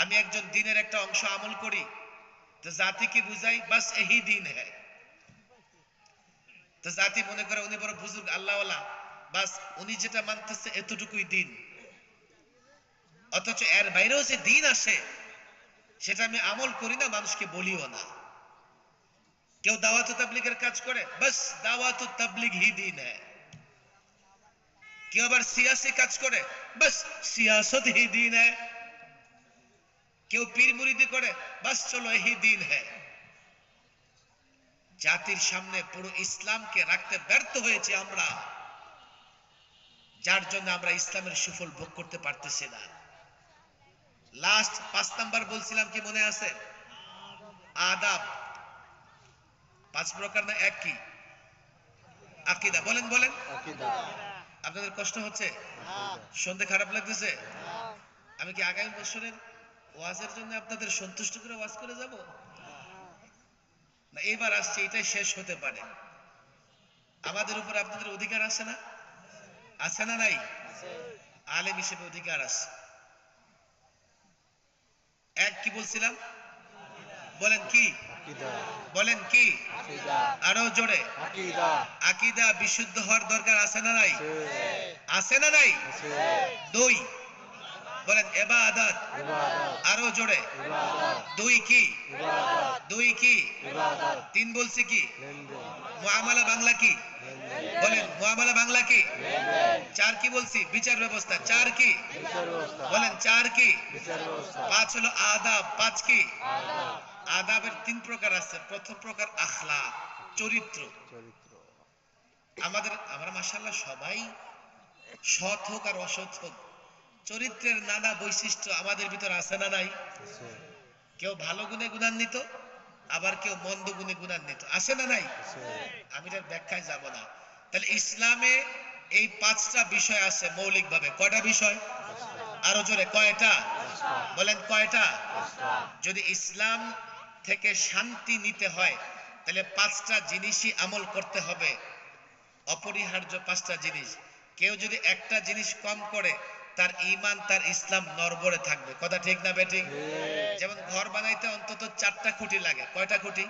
আমি একজন দিনের একটা অংশ আমল করি, তো জাতিকে বুঝাই? বাস এই দিন হ্যাঁ তো জাতি মনে করে উনি বড় বুজুর্গ, আল্লাহওয়ালা। বাস উনি যেটা মানতেছে এতটুকুই দিন। অথচ এর বাইরেও যে দিন আসে, সেটা আমি আমল করি না, মানুষকে বলিও না। কেউ দাওয়াত তাবলিগের কাজ করে, বাস দাওয়াত তাবলিগ হি দিন হ্যাঁ কেউ আবার সিয়াসি কাজ করে, বাস সিয়াসত হি দিন হ্যাঁ কেউ পীর মুরিদি করে বাস চলো এই দিন হ্যাঁ জাতির সামনে পুরো ইসলামকে রাখতে ব্যর্থ হয়েছে আমরা। যার জন্য আমরা ইসলামের সুফল ভোগ করতে পারতেছি না। লাস্ট পাঁচ নাম্বার বলছিলাম কি মনে আছে? আদাব। পাঁচ প্রকার না এক কি? আকিদা। বলেন বলেন। আপনাদের কষ্ট হচ্ছে? শুনতে খারাপ লাগতেছে? আমি কি আগামী বছরের ওয়াজের জন্য আপনাদের সন্তুষ্ট করে ওয়াজ করে যাব? না এবার আসছে এটাই শেষ হতে পারে। আমাদের উপর আপনাদের অধিকার আছে না? আছে না নাই? আলেম হিসেবে অধিকার আছে। এক কি বলছিলাম? বলেন কি? বলেন কি? আরও জোরে। আকিদা। বিশুদ্ধ হওয়ার দরকার আছে না নাই? আছে। আছে না নাই? দুই বলেন এবাদত। আরও জোরে। দুই কি? দুই কি? তিন বলছি কি? মুআমালা বাংলা কি? বলেন মুআমালা বাংলা কি? চার কি বলছি? বিচার ব্যবস্থা। চার কি? বলেন চার কি? পাঁচ হলো আদাব। পাঁচ কি? আদাবের তিন প্রকার আছে। প্রথম প্রকার আখলা চরিত্র। আমাদের আমরা মাশাআল্লাহ সবাই সৎ হোক আর অসৎ হোক চরিত্রের নানা বৈশিষ্ট্য আমাদের ভিতর আছে না নাই? কেউ ভালো গুণে গুণান্বিত আবার কেউ মন্দ গুণে গুণান্বিত। আছে না নাই? আমি এটার ব্যাখ্যায় যাব না। তাহলে ইসলামে এই পাঁচটা বিষয় আছে মৌলিকভাবে। কয়টা বিষয়? আরও জোরে কয়টা? বলেন কয়টা? যদি ইসলাম থেকে শান্তি নিতে হয় তাহলে পাঁচটা জিনিসই আমল করতে হবে। অপরিহার্য পাঁচটা জিনিস। কেউ যদি একটা জিনিস কম করে তার ঈমান তার ইসলাম নরবরে থাকবে। কথা ঠিক না বেঠিক যেমন ঘর বানাইতে অন্তত চারটা খুঁটি লাগে। কয়টা খুঁটি?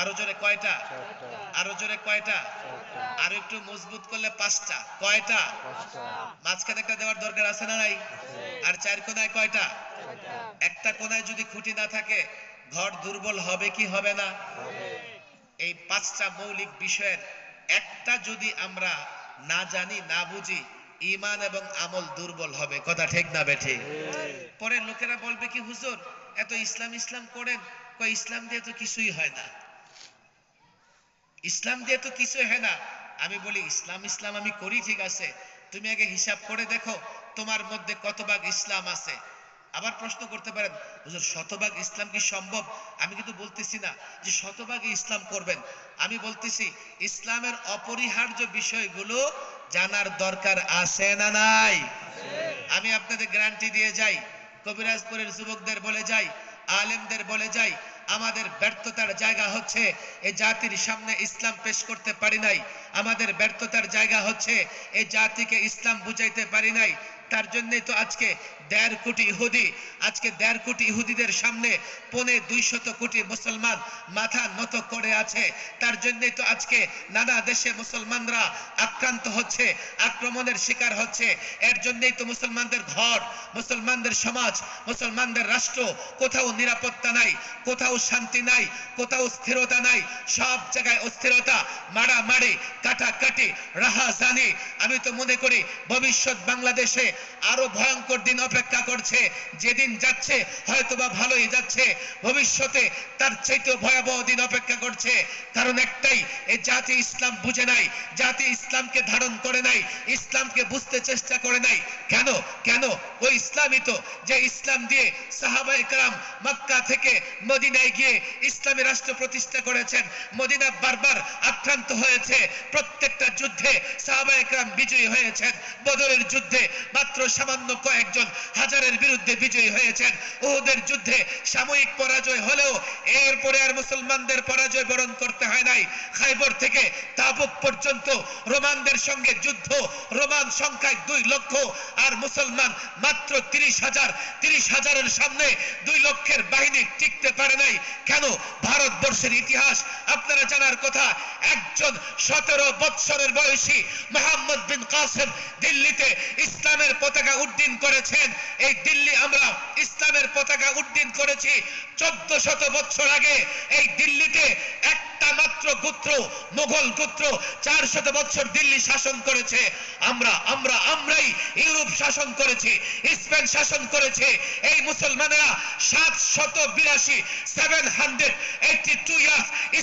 আরও জোরে কয়টা? আরও জোরে কয়টা? আর একটু মজবুত করলে পাঁচটা। কয়টা? মাঝখানে একটা দেওয়ার দরকার আছে না নাই? আর চার কোনায় কয়টা? একটা কোনায় যদি খুঁটি না থাকে ঘর দুর্বল হবে কি হবে না? এই পাঁচটা মৌলিক বিষয়ের একটা যদি আমরা না জানি না বুঝি ইমান এবং আমল দুর্বল হবে, কথা ঠিক না বেঠি? পরে লোকেরা বলবে কি, হুজুর, এত ইসলাম ইসলাম করেন, কয় ইসলাম দিয়ে তো কিছুই হয় না। ইসলাম দিয়ে তো কিছুই হয় না। আমি বলি, ইসলাম ইসলাম আমি করি, ঠিক আছে। তুমি আগে হিসাব করে দেখো, তোমার মধ্যে কত ভাগ ইসলাম আছে? আবার প্রশ্ন করতে পারেন, হুজুর, শতভাগ ইসলাম কি সম্ভব? আমি কিন্তু বলতেছি না যে শতভাগ ইসলাম করবেন। আমি বলতেছি, ইসলামের অপরিহার্য বিষয়গুলো জানার দরকার আছে না নাই? আমি আপনাদের গ্যারান্টি দিয়ে যাই, কবিরাজপুরের যুবকদের বলে যাই, আলেমদের বলে যাই, আমাদের ব্যর্থতার জায়গা হচ্ছে এই জাতির সামনে ইসলাম পেশ করতে পারি নাই। আমাদের ব্যর্থতার জায়গা হচ্ছে এই জাতিকে ইসলাম বুঝাইতে পারি নাই। তার জন্যই তো আজকে দেড় কোটি ইহুদি, আজকে দেড় কোটি ইহুদিদের সামনে পনে দুইশত কোটি মুসলমান মাথা নত করে আছে। তার জন্যই তো আজকে নানা দেশে মুসলমানরা আক্রান্ত হচ্ছে, আক্রমণের শিকার হচ্ছে। এর জন্যই তো মুসলমানদের ঘর, মুসলমানদের সমাজ, মুসলমানদের রাষ্ট্র কোথাও নিরাপত্তা নাই, কোথাও শান্তি নাই, কোথাও স্থিরতা নাই। সব জায়গায় অস্থিরতা, মারামারি, কাটাকাটি, রাহাজানি। আমি তো মনে করি ভবিষ্যৎ বাংলাদেশে আরও ভয়ঙ্কর দিন অপেক্ষা করছে। যেদিন যাচ্ছে, হয়তোবা ভালোই যাচ্ছে। ভবিষ্যতে তার চাইতেও ভয়াবহ দিন অপেক্ষা করছে। কারণ একটাই এই জাতি ইসলাম বুঝে নাই। জাতি ইসলামকে ধারণ করে নাই, ইসলামকে বুঝতে চেষ্টা করে নাই। কেন? কেন? ওই ইসলামই তো। যে ইসলাম দিয়ে সাহাবা একরাম মক্কা থেকে মদিনায় গিয়ে ইসলামী রাষ্ট্র প্রতিষ্ঠা করেছেন, মদিনা বারবার আক্রান্ত হয়েছে। প্রত্যেকটা যুদ্ধে সাহাবা একরাম বিজয়ী হয়েছেন। বদরের যুদ্ধে মাত্র সামান্য কয়েকজন হাজারের বিরুদ্ধে বিজয়ী হয়েছেন। ওদের যুদ্ধে সাময়িক পরাজয় হলেও এরপরে আর মুসলমানদের পরাজয় বরণ করতে হয় নাই। খাইবর থেকে তাবুক পর্যন্ত রোমানদের সঙ্গে যুদ্ধ, রোমান সংখ্যায় দুই লক্ষ আর মুসলমান মাত্র তিরিশ হাজার। তিরিশ হাজারের সামনে দুই লক্ষের বাহিনী টিকতে পারে নাই। কেন? ভারতবর্ষের ইতিহাস। আপনারা জানার কথা, একজন সতেরো বৎসরের বয়সী মোহাম্মদ বিন কাসেম দিল্লিতে ইসলামের পতাকা উড্ডীন করেছেন। এই দিল্লি আমরা ইসলামের পতাকা উড্ডীন করেছি। চোদ্দ শত বছর আগে এই দিল্লিতে একটা মাত্র গোত্র মোগল গোত্র চার শত বছর দিল্লি শাসন করেছে। আমরা আমরা, আমরাই ইউরোপ শাসন করেছি, স্পেন শাসন করেছে। এই মুসলমানেরা সাত শত বিরাশি সেভেন হান্ড্রেড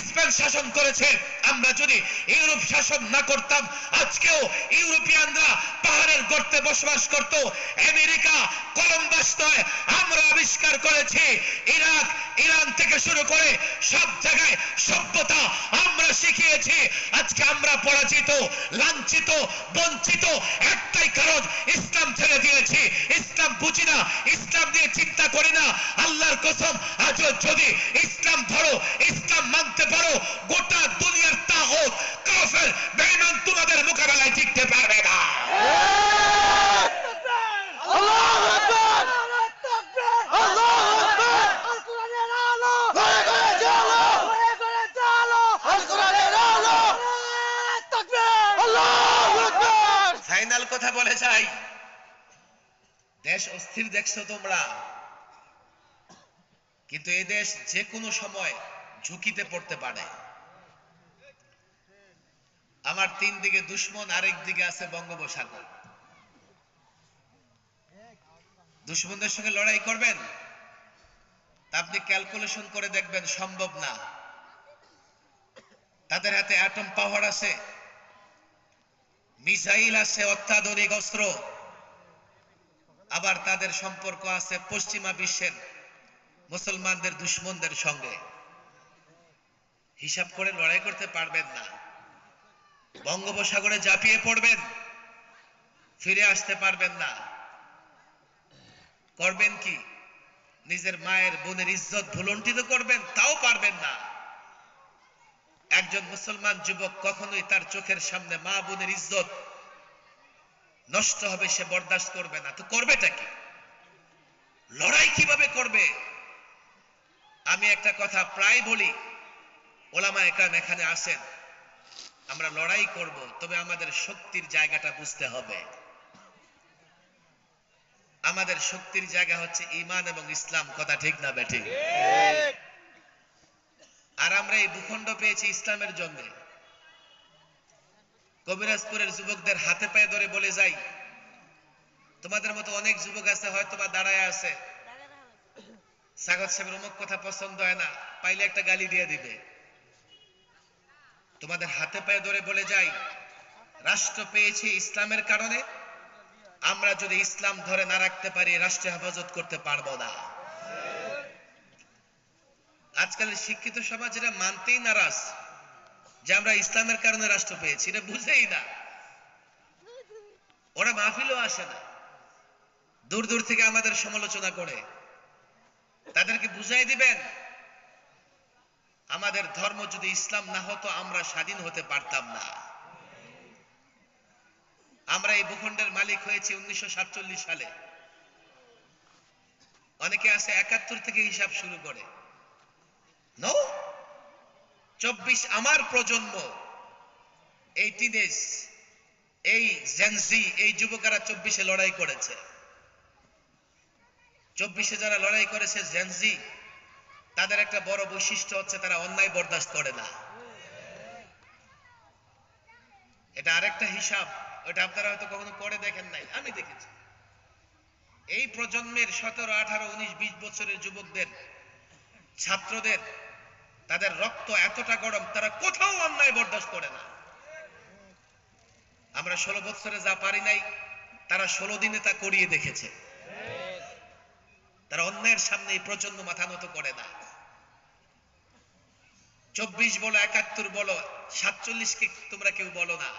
স্পেন শাসন করেছে। আমরা যদি ইউরোপ শাসন না করতাম, আজকেও ইউরোপিয়ানরা পাহাড়ের গর্তে বসবাস করত। আমেরিকা কলম্বাস নয়, আমরা আবিষ্কার করেছি। ইরাক, ইরান থেকে শুরু করে সব জায়গায় সভ্যতা আমরা শিখিয়েছি। আজকে আমরা পরাজিত, লাঞ্ছিত, বঞ্চিত, একটাই কারণ, ইসলাম ছেড়ে দিয়েছি। ইসলাম বুঝি না, ইসলাম নিয়ে চিন্তা করি না। আল্লাহর কসম, আজও যদি ইসলাম ধরো, ইসলাম মানতে পারো, গোটা দুনিয়ার তাহত কাফের, বেঈমান তোমাদের মোকাবেলায় টিকতে পারবে না আল্লাহু আকবার আল্লাহু আকবার ঘরে ঘরে চলো আল কোরআনের আলো আল্লাহু আকবার ফাইনাল কথা বলে যাই দেশ অস্থির দেখছ তোমরা? কিন্তু এই দেশ যে কোনো সময় ঝুঁকিতে পড়তে পারে। আমার তিন দিকে দুশ্মন, আরেক দিকে আছে বঙ্গোপসাগর। দুশ্মনদের সঙ্গে লড়াই করবেন? তা আপনি ক্যালকুলেশন করে দেখবেন, সম্ভব না। তাদের হাতে অ্যাটম পাওয়ার আছে, মিসাইল আছে, অত্যাধুনিক অস্ত্র। আবার তাদের সম্পর্ক আছে পশ্চিমা বিশ্বের মুসলমানদের, দুশ্মনদের সঙ্গে। হিসাব করে লড়াই করতে পারবেন না। বঙ্গোপসাগরে ঝাঁপিয়ে পড়বেন, ফিরে আসতে পারবেন না। করবেন কি? নিজের মায়ের বোনের ইজ্জত ভুলন্টিত করবেন, তাও পারবেন না। একজন মুসলমান যুবক কখনোই তার চোখের সামনে মা বোনের ইজ্জত নষ্ট হবে সে বরদাস্ত করবে না। তো করবেটা কি? লড়াই কীভাবে করবে? আমি একটা কথা প্রায় বলি ওলামা একরাম এখানে আসেন আমরা লড়াই করব তবে আমাদের শক্তির জায়গাটা বুঝতে হবে। আমাদের শক্তির জায়গা হচ্ছে ইমান এবং ইসলাম কথা ঠিক না ব্যাঠিক আর আমরা এই ভূখণ্ড পেয়েছি ইসলামের জন্য। কবিরাজপুরের যুবকদের হাতে পায়ে ধরে বলে যাই, তোমাদের মতো অনেক যুবক আছে হয়তো বা দাঁড়ায় আছে। সাগত সাহেবের অমুক কথা পছন্দ হয় না, পাইলে একটা গালি দিয়ে দিবে। তোমাদের হাতে পায়ে ধরে বলে যাই, রাষ্ট্র পেয়েছি ইসলামের কারণে, আমরা যদি ইসলাম ধরে না রাখতে পারি, রাষ্ট্র হেফাজত করতে পারব না। আজকালের শিক্ষিত সমাজ এটা মানতেই নারাজ। যে আমরা ইসলামের কারণে রাষ্ট্র পেয়েছি, এটা বুঝেই না। ওরা মাহফিলও আসে না। দূর দূর থেকে আমাদের সমালোচনা করে। তাদেরকে বুঝাই দিবেন, আমাদের ধর্ম যদি ইসলাম না হতো, আমরা স্বাধীন হতে পারতাম না। আমরা এই ভূখণ্ডের মালিক হয়েছি উনিশশো সাতচল্লিশ সালে। অনেকে আছে একাত্তর থেকে হিসাব শুরু করে। নো চব্বিশ আমার প্রজন্ম, এই টিনেজ এই জেনজি এই যুবকেরা চব্বিশে লড়াই করেছে। চব্বিশে যারা লড়াই করেছে জেনজি তাদের একটা বড় বৈশিষ্ট্য হচ্ছে তারা অন্যায় বরদাস্ত করে না। এটা আরেকটা হিসাব, ওটা আপনারা হয়তো কখনো করে দেখেন নাই, আমি দেখেছি। এই প্রজন্মের সতেরো, আঠারো, উনিশ, বিশ বছরের যুবকদের, ছাত্রদের তাদের রক্ত এতটা গরম, তারা কোথাও অন্যায় বরদাস্ত করে না। আমরা ষোলো বছরে যা পারি নাই, তারা ষোলো দিনে তা করিয়ে দেখেছে। তারা অন্যায়ের সামনে এই প্রজন্ম মাথা নত করে না। চব্বিশ বলো, একাত্তর বলো, সাতচল্লিশকে তোমরা কেউ বলো না।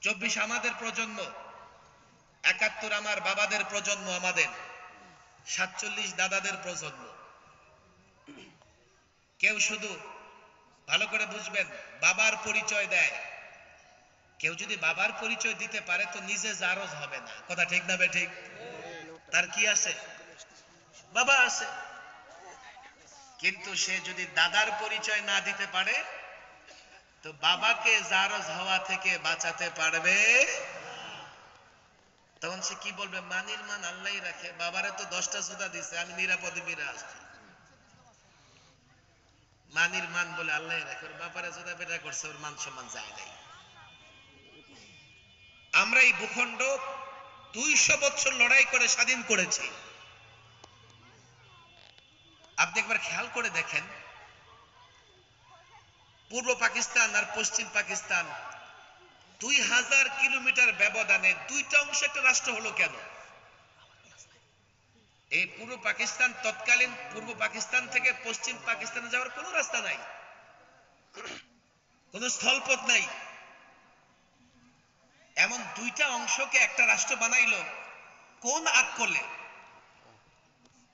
চব্বিশ আমাদের প্রজন্ম, একাত্তর আমার বাবাদের প্রজন্ম আমাদের, সাতচল্লিশ দাদাদের প্রজন্ম। কেউ শুধু ভালো করে বুঝবেন, বাবার পরিচয় দেয়। কেউ যদি বাবার পরিচয় দিতে পারে, তো নিজে জারজ হবে না। কথা ঠিক না ঠিক? তার কি আছে? বাবা আছে। কিন্তু সে যদি দাদার পরিচয় না দিতে পারে, তো বাবাকে জারজ হওয়া থেকে বাঁচাতে পারবে। তখন সে কি বলবে? মানির মান আল্লাহ রাখে। বাবারে তো দশটা জুতা দিছে, আমি নিরাপদে ফিরে আসছি। মানির মান বলে আল্লাহ রাখে ওর বাবারে জুতা পেটা করছে, ওর মান সম্মান যায় নাই। আমরা এই ভূখণ্ড দুইশো বছর লড়াই করে স্বাধীন করেছি। আপনি একবার খেয়াল করে দেখেন, পূর্ব পাকিস্তান আর পশ্চিম পাকিস্তান দুই হাজার কিলোমিটার ব্যবধানে দুইটা অংশ একটা রাষ্ট্র হলো কেন? এই পূর্ব পাকিস্তান তৎকালীন পূর্ব পাকিস্তান থেকে পশ্চিম পাকিস্তানে যাওয়ার কোনো রাস্তা নাই। কোন স্থলপথ নাই। এমন দুইটা অংশকে একটা রাষ্ট্র বানাইলো, কোন আগ করলে?